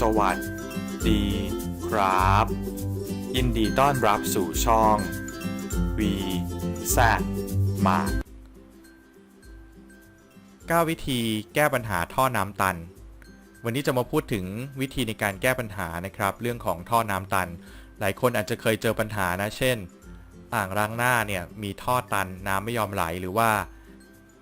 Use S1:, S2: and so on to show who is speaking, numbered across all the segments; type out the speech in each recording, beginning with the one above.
S1: สวัสดีครับ ยินดีต้อนรับสู่ช่อง V Z มา9วิธีแก้ปัญหาท่อน้ำตัน วันนี้จะมาพูดถึงวิธีในการแก้ปัญหานะครับ เรื่องของท่อน้ำตัน หลายคนอาจจะเคยเจอปัญหานะ เช่น อ่างล้างหน้าเนี่ยมีท่อตันน้ำไม่ยอมไหลหรือว่า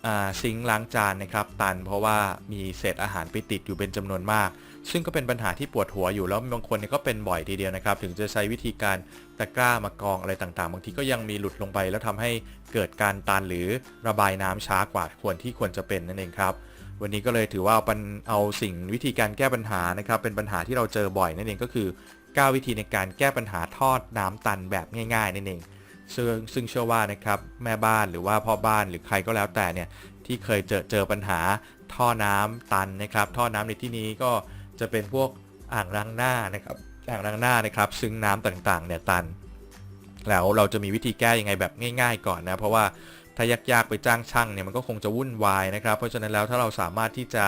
S1: อ่าซิงค์ล้างจานนะครับ ตันเพราะว่ามีเศษอาหารไปติดอยู่เป็นจำนวนมาก ซึ่งก็เป็นปัญหาที่ปวดหัวอยู่แล้วบางคนเนี่ยก็เป็นบ่อยทีเดียวนะครับ ถึงจะใช้วิธีการตะกร้ามากองอะไรต่างๆ บางทีก็ยังมีหลุดลงไป แล้วทำให้เกิดการตันหรือระบายน้ำช้ากว่าควรที่ควรจะเป็นนั่นเองครับ วันนี้ก็เลยถือว่าเอาเอาสิ่งวิธีการแก้ปัญหานะครับ เป็นปัญหาที่เราเจอบ่อยนั่นเองก็คือ 9 วิธีในการแก้ปัญหาทอดน้ำตันแบบง่ายๆนั่นเองซึ่งซึ่งเชื่อว่านะครับแม่บ้านหรือว่าพ่อบ้านหรือใครก็แล้วแต่เนี่ยที่เคยเจอเจอปัญหาท่อน้ำตันนะครับ ท่อน้ำในที่นี้ก็ จะเป็นพวกอ่างล้างหน้านะครับอ่างล้างหน้านะครับซึ่งน้ำต่างๆเนี่ยตัน แล้วเราจะมีวิธีแก้ยังไงแบบง่าย ๆ ก่อนนะ เพราะว่าถ้ายากๆไปจ้างช่างเนี่ยมันก็คงจะวุ่นวายนะครับ เพราะฉะนั้นแล้วถ้าเราสามารถที่จะ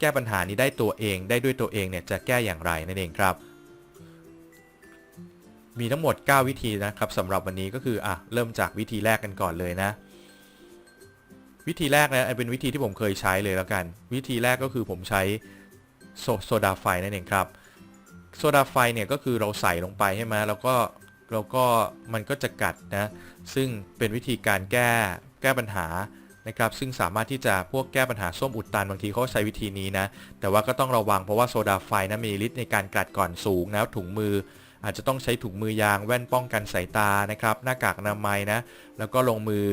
S1: แก้ปัญหานี้ได้ตัวเองได้ด้วยตัวเองเนี่ยจะแก้อย่างไรนั่นเองครับ มีทั้งหมด 9 วิธีนะครับสำหรับวันนี้ก็คืออะเริ่มจากวิธีแรกกันก่อนเลยนะ วิธีแรกนะเป็นวิธีที่ผมเคยใช้เลยแล้วกัน วิธีแรกก็คือผมใช้ โซโซดาไฟนั่นเองครับโซดาไฟเนี่ยก็คือเราใส่ลงไปใช่ไหมแล้วก็แล้วก็มันก็จะกัดนะซึ่งเป็นวิธีการแก้แก้ปัญหานะครับซึ่งสามารถที่จะพวกแก้ปัญหาส้วมอุดตันบางทีเขาใช้วิธีนี้นะแต่ว่าก็ต้องระวังเพราะว่าโซดาไฟนะมีฤทธิ์ในการกัดก่อนสูงนะถุงมือ อาจจะต้องใช้ถุงมือยางแว่นป้องกันสายตานะครับหน้ากากอนามัยนะแล้วก็ลงมือ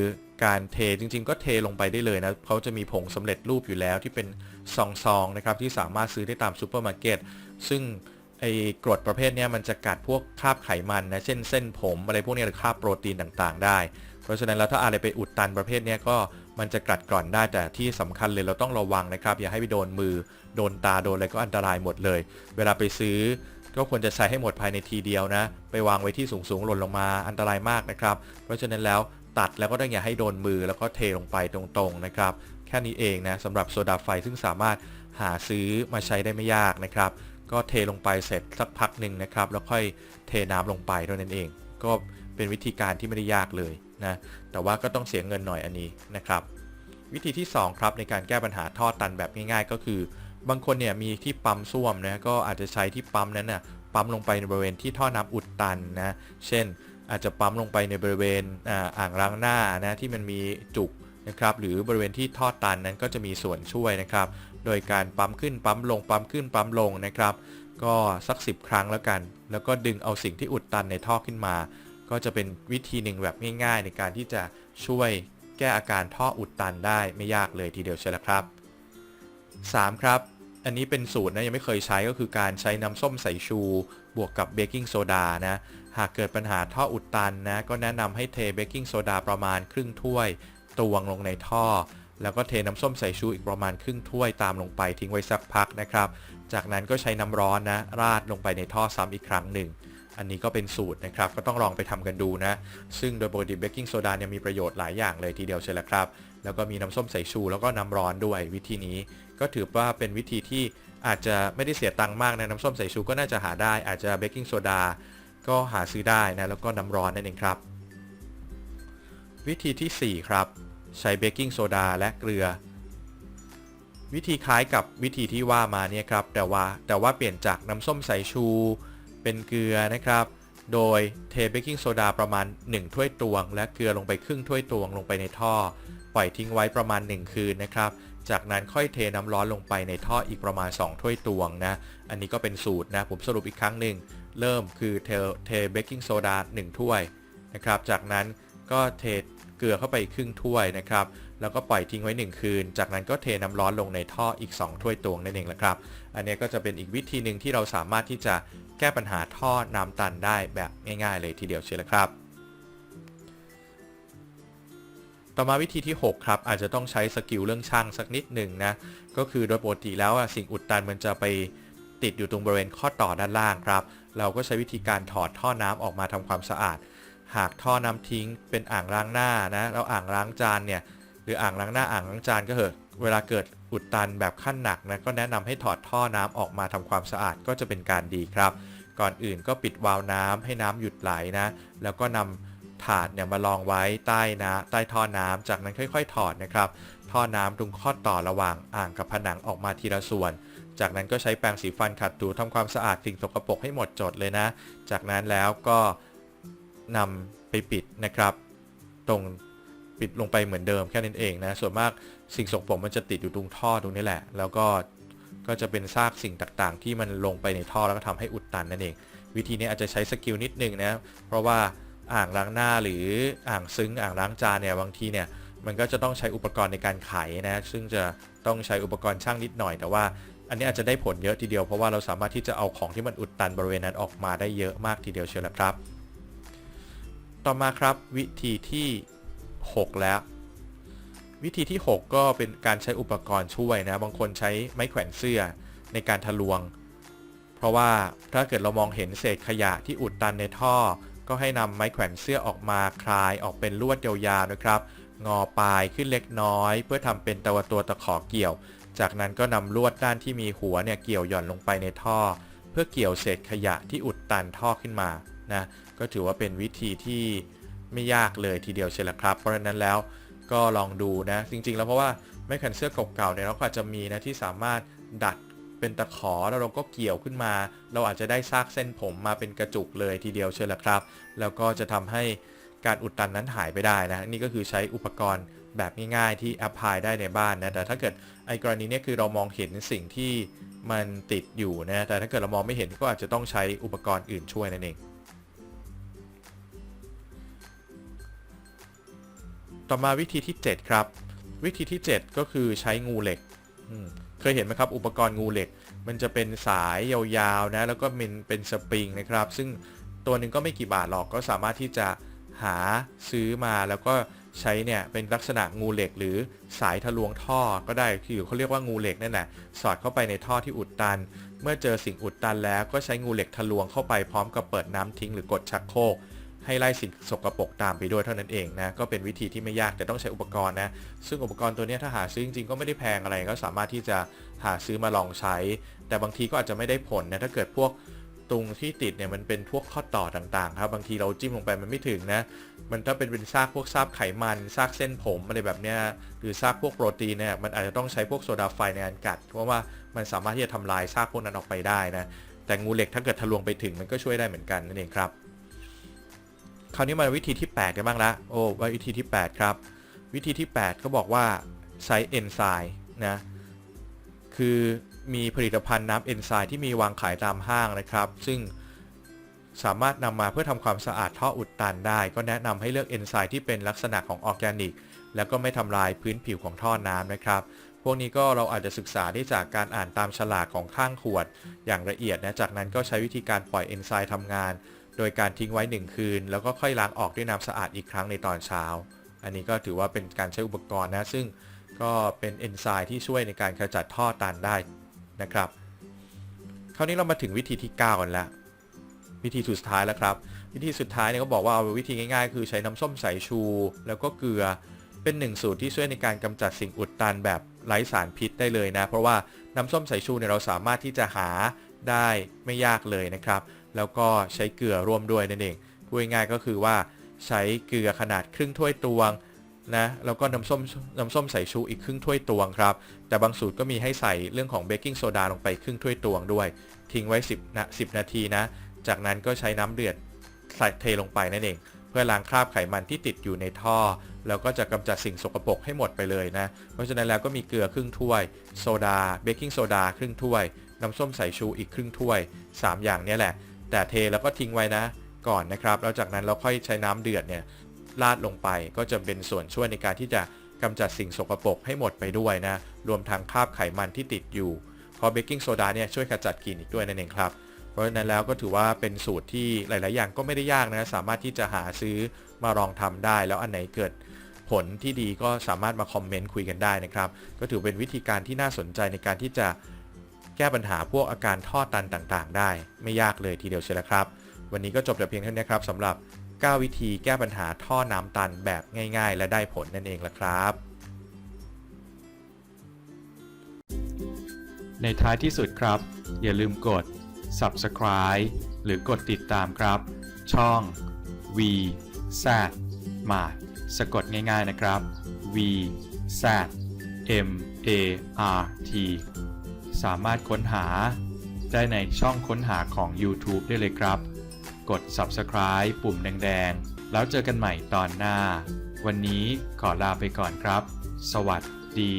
S1: การเทจริง ๆ ก็เทลงไปได้เลยนะเขาจะมีผงสำเร็จรูปอยู่แล้วที่เป็นซองๆนะครับที่สามารถซื้อได้ตามซูเปอร์มาร์เก็ตซึ่งไอ้กรดประเภทนี้มันจะกัดพวกคราบไขมันนะเช่นเส้นผมอะไรพวกนี้หรือคราบโปรตีนต่างๆ ได้ เพราะฉะนั้นแล้วถ้าอะไรไปอุดตันประเภทนี้ก็มันจะกัดกร่อนได้แต่ที่สำคัญเลยเราต้องระวังนะครับ อย่าให้ไปโดนมือโดนตาโดนอะไรก็อันตรายหมดเลย เวลาไปซื้อก็ควรจะใช้ให้หมดภายในทีเดียวนะ ไปวางไว้ที่สูงๆหล่นลงมาอันตรายมากนะครับ เพราะฉะนั้นแล้ว ตัดแล้วก็ต้องอย่าให้โดนมือแล้วก็เทลงไปตรงๆนะครับ แค่นี้เองนะสำหรับโซดาไฟซึ่งสามารถหาซื้อมาใช้ได้ไม่ยากนะครับ ก็เทลงไปเสร็จสักพักหนึ่งนะครับ แล้วค่อยเทน้ำลงไปเท่านั้นเอง ก็เป็นวิธีการที่ไม่ได้ยากเลยนะแต่ว่าก็ต้องเสียเงินหน่อยอันนี้นะครับ วิธีที่ 2 ครับในการแก้ปัญหาท่อตันแบบง่ายๆ ก็คือบางคนเนี่ยมีที่ปั๊มส้วมนะก็อาจจะใช้ที่ปั๊มนั้นนะ่ะปั๊มลงไปในบริเวณที่ท่อน้ำอุดตันนะ เช่น อาจจะปั๊มลงไปในบริเวณอ่างล้างหน้านะที่มันมีจุกนะครับหรือบริเวณที่ท่อตันนั้นก็จะมีส่วนช่วยนะครับ โดยการปั๊มขึ้นปั๊มลงปั๊มขึ้นปั๊มลงนะครับ ก็สัก 10 ครั้งแล้วกัน แล้วก็ดึงเอาสิ่งที่อุดตันในท่อขึ้นมา ก็จะเป็นวิธีหนึ่งแบบง่าย ๆ ในการที่จะช่วยแก้อาการท่ออุดตันได้ไม่ยากเลยทีเดียวใช่แล้วครับ 3. ครับ อันนี้เป็นสูตรนะยังไม่เคยใช้ก็คือการใช้น้ำส้มสายชู บวกกับเบกกิ้งโซดานะ หากเกิดปัญหาท่ออุดตันนะ ก็แนะนำให้เทเบกกิ้งโซดาประมาณครึ่งถ้วย ตวงลงในท่อ แล้วก็เทน้ำส้มสายชูอีกประมาณครึ่งถ้วยตามลงไปทิ้งไว้สักพักนะครับ จากนั้นก็ใช้น้ำร้อนนะ ราดลงไปในท่อซ้ำอีกครั้งหนึ่ง อันนี้ก็เป็นสูตรนะครับ ก็ต้องลองไปทำกันดูนะ ซึ่งโดยปกติเบกกิ้งโซดาเนี่ยมีประโยชน์หลายอย่างเลยทีเดียวใช่แล้วครับ แล้วก็มีน้ำส้มสายชูแล้วก็น้ำร้อนด้วยวิธีนี้ ก็ถือว่าเป็นวิธีที่อาจจะไม่ได้เสียตังค์มากนะน้ำส้มสายชูก็น่าจะหาได้อาจจะเบกกิ้งโซดา ก็หาซื้อได้นะแล้วก็น้ำร้อนนั่นเองครับ วิธีที่ 4 ครับ ใช้เบกกิ้งโซดาและเกลือ วิธีคล้ายกับวิธีที่ว่ามาเนี่ยครับแต่ว่าแต่ว่าเปลี่ยนจากน้ำส้มสายชู เป็นเกลือนะครับ โดยเทเบกกิ้งโซดาประมาณ 1 ถ้วยตวง และเกลือลงไปครึ่งถ้วยตวงลงไปในท่อ ปล่อยทิ้งไว้ประมาณ 1 คืนนะครับ จากนั้นค่อยเทน้ำร้อนลงไปในท่ออีกประมาณ 2 ถ้วยตวงนะ อันนี้ก็เป็นสูตรนะ ผมสรุปอีกครั้งหนึ่ง เริ่มคือเทเทเบกกิ้งโซดา1ถ้วยนะครับ จากนั้นก็เทเกลือเข้าไปครึ่งถ้วยนะครับ แล้วก็ปล่อยทิ้งไว้ 1 คืน จากนั้นก็เทน้ำร้อนลงในท่ออีก 2 ถ้วยตวงนั่นเองละครับ อันนี้ก็จะเป็นอีกวิธีหนึ่งที่เราสามารถที่จะแก้ปัญหาท่อน้ำตันได้แบบง่าย ๆ เลยทีเดียวเชียวละครับ ต่อมาวิธีที่ 6 ครับ อาจจะต้องใช้สกิลเรื่องช่างสักนิดหนึ่งนะ ก็คือโดยปกติแล้วสิ่งอุดตันมันจะไปติดอยู่ตรงบริเวณข้อต่อด้านล่างครับ เราก็ใช้วิธีการถอดท่อน้ำออกมาทำความสะอาด หากท่อน้ำทิ้งเป็นอ่างล้างหน้านะแล้วอ่างล้างจานเนี่ยหรืออ่างล้างหน้าอ่างล้างจานก็เหอะเวลาเกิดอุดตันแบบขั้นหนักนะก็แนะนำให้ถอดท่อน้ำออกมาทำความสะอาดก็จะเป็นการดีครับ ก่อนอื่นก็ปิดวาล์วน้ำให้น้ำหยุดไหลนะ แล้วก็นำ ถาดเนี่ยมาลองไว้ใต้นะใต้ท่อน้ำจากนั้นค่อย ๆ ถอดนะครับ ท่อน้ำตรงข้อต่อระหว่างอ่างกับผนังออกมาทีละส่วน จากนั้นก็ใช้แปรงสีฟันขัดถูทำความสะอาดสิ่งสกปรกให้หมดจดเลยนะ จากนั้นแล้วก็นำไปปิดนะครับ ตรงปิดลงไปเหมือนเดิมแค่นั้นเองนะ ส่วนมากสิ่งสกปรกมันจะติดอยู่ตรงท่อตรงนี้แหละ แล้วก็ก็จะเป็นซากสิ่งต่างๆ ที่มันลงไปในท่อแล้วก็ทำให้อุดตันนั่นเอง วิธีนี้อาจจะใช้สกิลนิดนึงนะ เพราะว่า อ่างล้างหน้าหรืออ่างซึ้งอ่างล้างจานเนี่ยบางทีเนี่ยมันก็จะต้องใช้อุปกรณ์ในการไขนะซึ่งจะต้องใช้อุปกรณ์ช่างนิดหน่อย แต่ว่าอันนี้อาจจะได้ผลเยอะทีเดียวเพราะว่าเราสามารถที่จะเอาของที่มันอุดตันบริเวณนั้นออกมาได้เยอะมากทีเดียวเชียวละครับ ต่อมาครับวิธีที่ 6 แล้ว วิธีที่ 6 ก็เป็นการใช้อุปกรณ์ช่วยนะบางคนใช้ไม้แขวนเสื้อในการทะลวง เพราะว่าถ้าเกิดเรามองเห็นเศษขยะที่อุดตันในท่อ ก็ให้นำไม้แขวนเสื้อออกมาคลายออกเป็นลวดยาวๆนะครับ งอปลายขึ้นเล็กน้อย เพื่อทำเป็นตัวตัวตะขอเกี่ยว จากนั้นก็นำลวดด้านที่มีหัวเนี่ยเกี่ยวหย่อนลงไปในท่อ เพื่อเกี่ยวเศษขยะที่อุดตันท่อขึ้นมานะก็ถือว่าเป็นวิธีที่ไม่ยากเลยทีเดียวเชียวละครับ เพราะฉะนั้นแล้วก็ลองดูนะ จริงๆ แล้วเพราะว่าไม้แขวนเสื้อเก่าๆเนี่ยเราก็อาจจะมีนะที่สามารถดัด เป็นตะขอแล้วเราก็เกี่ยวขึ้นมา เราอาจจะได้ซากเส้นผมมาเป็นกระจุกเลยทีเดียวเชียวละครับ แล้วก็จะทำให้การอุดตันนั้นหายไปได้นะนี่ก็คือใช้อุปกรณ์แบบง่ายๆที่แอพพลายได้ในบ้านนะแต่ถ้าเกิดไอ้กรณีนี้คือเรามองเห็นสิ่งที่มันติดอยู่นะแต่ถ้าเกิดเรามองไม่เห็นก็อาจจะต้องใช้อุปกรณ์อื่นช่วยนั่นเองต่อมาวิธีที่ 7 ครับ วิธีที่ 7 ก็คือใช้งูเหล็กอืม เคยเห็นไหมครับอุปกรณ์งูเหล็ก มันจะเป็นสายยาวๆนะแล้วก็มันเป็นสปริงนะครับ ซึ่งตัวหนึ่งก็ไม่กี่บาทหรอกก็สามารถที่จะหาซื้อมาแล้วก็ใช้เนี่ยเป็นลักษณะงูเหล็กหรือสายทะลวงท่อก็ได้คือเขาเรียกว่างูเหล็กนั่นแหละสอดเข้าไปในท่อที่อุดตัน เมื่อเจอสิ่งอุดตันแล้วก็ใช้งูเหล็กทะลวงเข้าไปพร้อมกับเปิดน้ำทิ้งหรือกดชักโครก ให้ไล่สิ่งสกรปรกตามไปด้วยเท่านั้นเองนะก็เป็นวิธีที่ไม่ยากแต่ต้องใช้อุปกรณ์นะซึ่งอุปกรณ์ตัวนี้ถ้าหาซื้อจริงๆก็ไม่ได้แพงอะไรก็สามารถที่จะหาซื้อมาลองใช้ แต่บางทีก็อาจจะไม่ได้ผลนะถ้าเกิดพวกตรงที่ติดเนี่ยมันเป็นพวกข้อต่อต่างๆครับบางทีเราจิ้มลงไปมันไม่ถึงนะมันถ้าเป็นเป็นซากพวกซากไขมันซากเส้นผมอะไรแบบเนี้ยหรือซากพวกโปรตีนเนี่ยมันอาจจะต้องใช้พวกโซดาไฟในการกัด เพราะว่ามันสามารถที่จะทำลายซากพวกนั้นออกไปได้นะแต่งูเหล็กถ้าเกิดทะลวงไปถึงมันก็ช่วยได้เหมือนกันนั่นเองครับ คราวนี้มาวิธีที่ 8 กันบ้างละโอ้วิธีที่ 8 ครับ วิธีที่ 8 เขาบอกว่าใช้เอนไซม์นะคือมีผลิตภัณฑ์น้ำเอนไซม์ที่มีวางขายตามห้างนะครับ ซึ่งสามารถนำมาเพื่อทำความสะอาดท่ออุดตันได้ ก็แนะนำให้เลือกเอนไซม์ที่เป็นลักษณะของออร์แกนิก แล้วก็ไม่ทำลายพื้นผิวของท่อน้ำนะครับ พวกนี้ก็เราอาจจะศึกษาได้จากการอ่านตามฉลากของข้างขวด อย่างละเอียดนะ จากนั้นก็ใช้วิธีการปล่อยเอนไซม์ทำงาน โดยการทิ้งไว้ 1 คืน แล้วก็ค่อยล้างออกด้วยน้ำสะอาดอีกครั้งในตอนเช้า อันนี้ก็ถือว่าเป็นการใช้อุปกรณ์นะ ซึ่งก็เป็นเอนไซม์ที่ช่วยในการขจัดท่อตันได้นะครับ คราวนี้เรามาถึงวิธีที่ 9 กันแล้ว วิธีสุดท้ายแล้วครับ วิธีสุดท้ายเนี่ยก็บอกว่าเอาวิธีง่ายๆ คือใช้น้ำส้มสายชู แล้วก็เกลือเป็นหนึ่งสูตรที่ช่วยในการกำจัดสิ่งอุดตันแบบไร้สารพิษได้เลยนะ เพราะว่าน้ำส้มสายชูเนี่ยเราสามารถที่จะหาได้ไม่ยากเลยนะครับ แล้วก็ใช้เกลือร่วมด้วยนั่นเองพูดง่ายๆก็คือว่าใช้เกลือขนาดครึ่งถ้วยตวงนะแล้วก็น้ำส้มน้ำส้มสายชูอีกครึ่งถ้วยตวงครับแต่บางสูตรก็มีให้ใส่เรื่องของเบกกิ้งโซดาลงไปครึ่งถ้วยตวงด้วย ทิ้งไว้ 10นะ10 นาทีนะ จากนั้นก็ใช้น้ำเดือดใส่เทลงไปนั่นเอง เพื่อล้างคราบไขมันที่ติดอยู่ในท่อ แล้วก็จะกำจัดสิ่งสกปรกให้หมดไปเลยนะ เพราะฉะนั้นแล้วก็มีเกลือครึ่งถ้วยโซดาเบกกิ้งโซดาครึ่งถ้วยน้ำส้มสายชูอีกครึ่งถ้วย 3 อย่างนี้แหละ แต่เทแล้วก็ทิ้งไว้นะก่อนนะครับ แล้วจากนั้นเราค่อยใช้น้ำเดือดเนี่ยราดลงไปก็จะเป็นส่วนช่วยในการที่จะกำจัดสิ่งสกปรกให้หมดไปด้วยนะ รวมทั้งคราบไขมันที่ติดอยู่ พอเบกกิ้งโซดาเนี่ยช่วยขจัดกลิ่นอีกด้วยนั่นเองครับ เพราะฉะนั้นแล้วก็ถือว่าเป็นสูตรที่หลาย ๆ อย่างก็ไม่ได้ยากนะ สามารถที่จะหาซื้อมาลองทำได้ แล้วอันไหนเกิดผลที่ดีก็สามารถมาคอมเมนต์คุยกันได้นะครับ ก็ถือเป็นวิธีการที่น่าสนใจในการที่จะ แก้ปัญหาพวกอาการท่อตันต่างๆ ได้ ไม่ยากเลยทีเดียวเชียวละครับ วันนี้ก็จบแต่เพียงเท่านี้ครับสำหรับ 9 วิธีแก้ปัญหาท่อน้ำตันแบบง่าย ๆ และได้ผลนั่นเองละครับ
S2: ในท้ายที่สุดครับ อย่าลืมกด subscribe หรือกดติดตามครับ ช่อง V Z Mart สะกดง่ายๆนะครับ V Z M A R T สามารถค้นหา ได้ในช่องค้นหาของ YouTube ได้เลยครับ กด subscribe ปุ่มแดงๆ แล้วเจอกันใหม่ตอนหน้า วันนี้ขอลาไปก่อนครับ สวัสดี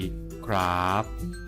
S2: ครับ